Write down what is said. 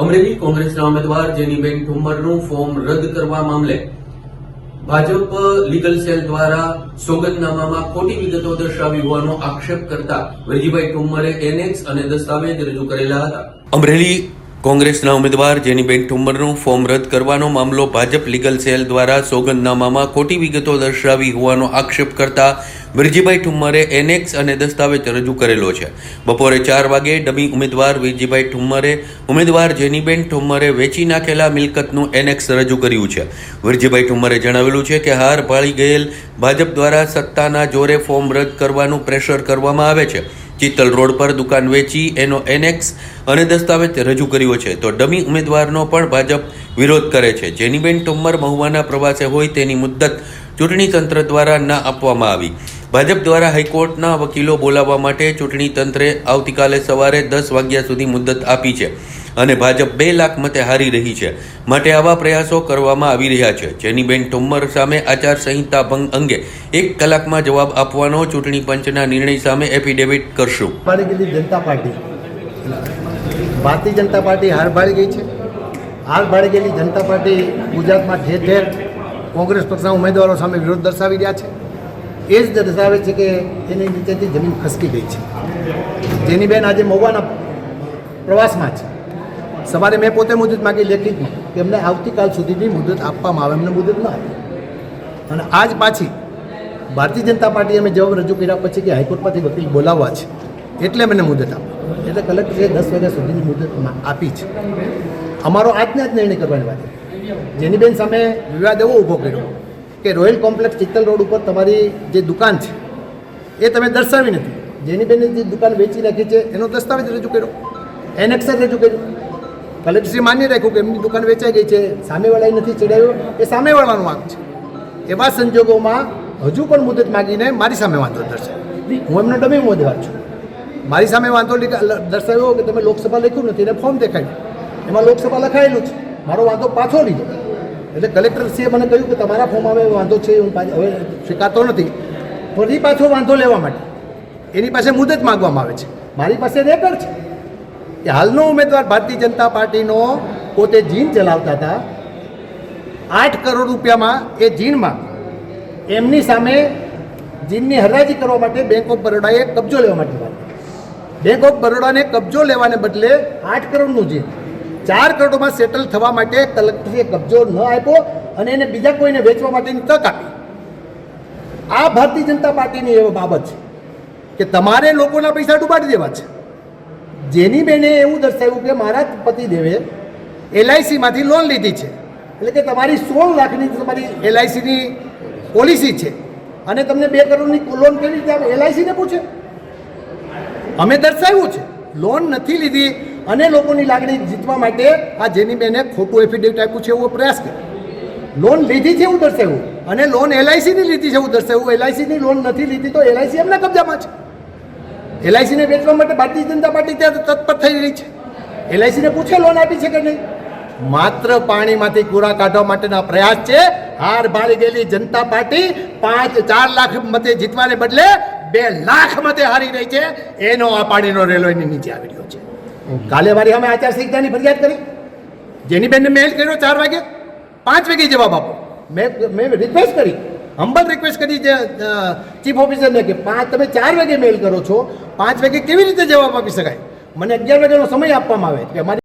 અમરેલી કોંગ્રેસના ઉમેદવાર જેનીબેન ઠુમ્મરનું ફોર્મ રદ કરવા મામલે ભાજપ લીગલ સેલ દ્વારા સોગંદનામામાં ખોટી વિગતો દર્શાવી હોવાનો આક્ષેપ કરતા વેજીભાઈ ઠુમ્મરે એનેક્સ અને દસ્તાવેજ રજૂ કરેલા હતા. અમરેલી કોંગ્રેસના ઉમેદવાર જેનીબેન ઠુમ્મરનું ફોર્મ રદ કરવાનો મામલો ભાજપ લીગલ સેલ દ્વારા સોગંદનામામાં ખોટી વિગતો દર્શાવી હોવાનો આક્ષેપ કરતા વિરજીભાઈ ઠુમ્મરે એનેક્સ અને દસ્તાવેજ રજૂ કરેલો છે. બપોરે ચાર વાગે ડમી ઉમેદવાર વિરજીભાઈ ઠુમ્મરે ઉમેદવાર જેનીબેન ઠુમ્મરે વેચી નાખેલા મિલકતનું એનેક્સ રજૂ કર્યું છે. વિરજીભાઈ ઠુમ્મરે જણાવેલું છે કે હાર ભાળી ગયેલ ભાજપ દ્વારા સત્તાના જોરે ફોર્મ રદ કરવાનું પ્રેશર કરવામાં આવે છે. ચિત્તલ રોડ પર દુકાન વેચી એનો એનેક્સ અને દસ્તાવેજ રજૂ કર્યો છે. તો ડમી ઉમેદવારનો પણ ભાજપ વિરોધ કરે છે. જેનીબેન ઠુમ્મર મહુવાના પ્રવાસે હોય તેની મુદ્દત ચૂંટણી તંત્ર દ્વારા ના આપવામાં આવી. ભાજપ દ્વારા હાઈકોર્ટના વકીલો બોલાવવા માટે ચૂંટણી તંત્રે આવતીકાલે સવારે દસ વાગ્યા સુધી મુદ્દત આપી છે. અને ભાજપ બે લાખ મતે હારી રહી છે. માટે આવા પ્રયાસો કરવામાં આવી રહ્યા છે. જેનીબેન ઠુમ્મર સામે આચાર સંહિતા ભંગ અંગે એક કલાકમાં જવાબ આપવાનો ચૂંટણી પંચના નિર્ણય સામે એફિડેવિટ કરશું. જનતા પાર્ટી. ભારતીય જનતા પાર્ટી હાર ભાળી ગઈ છે. હાર ભાળી ગયેલી જનતા પાર્ટી ગુજરાતમાં ઠેર ઠેર કોંગ્રેસ પક્ષના ઉમેદવારો સામે વિરોધ દર્શાવી રહ્યા છે. એ જ દર્શાવે છે કે એની નીચેથી જમીન ખસકી ગઈ છે. જેની બેન આજે મહુવાના પ્રવાસમાં છે. સવારે મેં પોતે મુદત માગી લેખિતમાં કે એમને આવતીકાલ સુધીની મુદત આપવામાં આવે, એમને મુદત ન આપી. અને આજ પાછી ભારતીય જનતા પાર્ટીએ અમે જવાબ રજૂ કર્યા પછી કે હાઈકોર્ટમાંથી વકીલ બોલાવવા છે, એટલે મને મુદત આપી. એટલે કલેક્ટરે દસ વાગ્યા સુધીની મુદત આપી છે. અમારો આજને જ નિર્ણય કરવાની વાત. જેની બેન સામે વિવાદ એવો ઊભો કર્યો કે રોયલ કોમ્પ્લેક્સ ચિત્તલ રોડ ઉપર તમારી જે દુકાન છે, એ તમે દર્શાવી નથી. જેની બેને જે દુકાન વેચી નાખી છે, એનો દસ્તાવેજ રજૂ કર્યો. એનેક્સર રજૂ કર્યું. કલેક્ટરશ્રી માની રાખ્યું કે એમની દુકાન વેચાઈ ગઈ છે, સામેવાળાએ નથી ચડાવ્યું એ સામેવાળાનો વાંક છે. એવા સંજોગોમાં હજુ પણ મુદત માગીને મારી સામે વાંધો દર્શાવ્યો. હું એમનો ડમી ઉમેદવાર છું. મારી સામે વાંધો દર્શાવ્યો કે તમે લોકસભા લખ્યું નથી, એને ફોર્મ દેખાડ્યું. એમાં લોકસભા લખાયેલું છે. મારો વાંધો પાછો લીધો. એટલે કલેક્ટરશ્રીએ મને કહ્યું કે તમારા ફોર્મમાં હવે વાંધો છે, હું હવે સ્વીકારતો નથી. ફરી પાછો વાંધો લેવા માટે. એની પાસે મુદત માગવામાં આવે છે. મારી પાસે રેકર્ડ છે. કે હાલનો ઉમેદવાર ભારતીય જનતા પાર્ટીનો પોતે જીન ચલાવતા હતા. આઠ કરોડ રૂપિયામાં એ જીનમાં એમની સામે જીનની હરાજી કરવા માટે બેંક ઓફ બરોડાએ કબજો લેવા માટે બેંક ઓફ બરોડાને કબજો લેવાને બદલે આઠ કરોડનું જીન, ચાર કરોડમાં સેટલ થવા માટે કલેક્ટરે કબજો ન આપ્યો અને એને બીજા કોઈને વેચવા માટેની તક આપી. આ ભારતીય જનતા પાર્ટીની એવી બાબત છે કે તમારે લોકોના પૈસા ડૂબાડી દેવા છે. જેની બેને એવું દર્શાવ્યું કે મારા પતિદેવે એલઆઈસીમાંથી લોન લીધી છે. એટલે કે તમારી સોળ લાખની તમારી એલઆઈસીની પોલિસી છે. અને તમને બે કરોડની લોન કેવી રીતે એલઆઈસીને પૂછે. અમે દર્શાવ્યું છે. લોન નથી લીધી અને લોકોની લાગણી જીતવા માટે આ જેની બેને ખોટું એફિડેવિટ આપ્યું છે એવો પ્રયાસ કર્યો. લોન લીધી છે એવું દર્શાવ્યું. અને લોન એલઆઈસીની લીધી છે એવું દર્શાવ્યું. એલઆઈસીની લોન નથી લીધી તો એલઆઈસી એમના કબજામાં છે. એલઆઈસીને વેચવા માટે ભારતીય જનતા પાર્ટી ત્યાં તત્પર થઈ રહી છે. એલઆઈસીને પૂછે લોન આપી છે કે નહીં? માત્ર પાણીમાંથી કુરા કાઢવા માટેના પ્રયાસ છે. હાર ભાળી ગયેલી જનતા પાર્ટી પાંચ ચાર લાખ મતે જીતવાને બદલે બે લાખ મતે હારી રહી છે. એનો આ પાણીનો રેલો એની નીચે આવી રહ્યો છે. કાલે મારી અમે આચાર સંહિતાની ફરિયાદ કરી. જેની બેનને મેલ કર્યો ચાર વાગે. પાંચ વાગે જવાબ આપો. મેં મેં રિક્વેસ્ટ કરી. હમ્બલ રિક્વેસ્ટ કરી જે ચીફ ઓફિસરને કે પાંચ, તમે ચાર વાગે મેલ કરો છો, પાંચ વાગે કેવી રીતે જવાબ આપી શકાય? મને અગિયાર વાગ્યાનો સમય આપવામાં આવે કે અમારી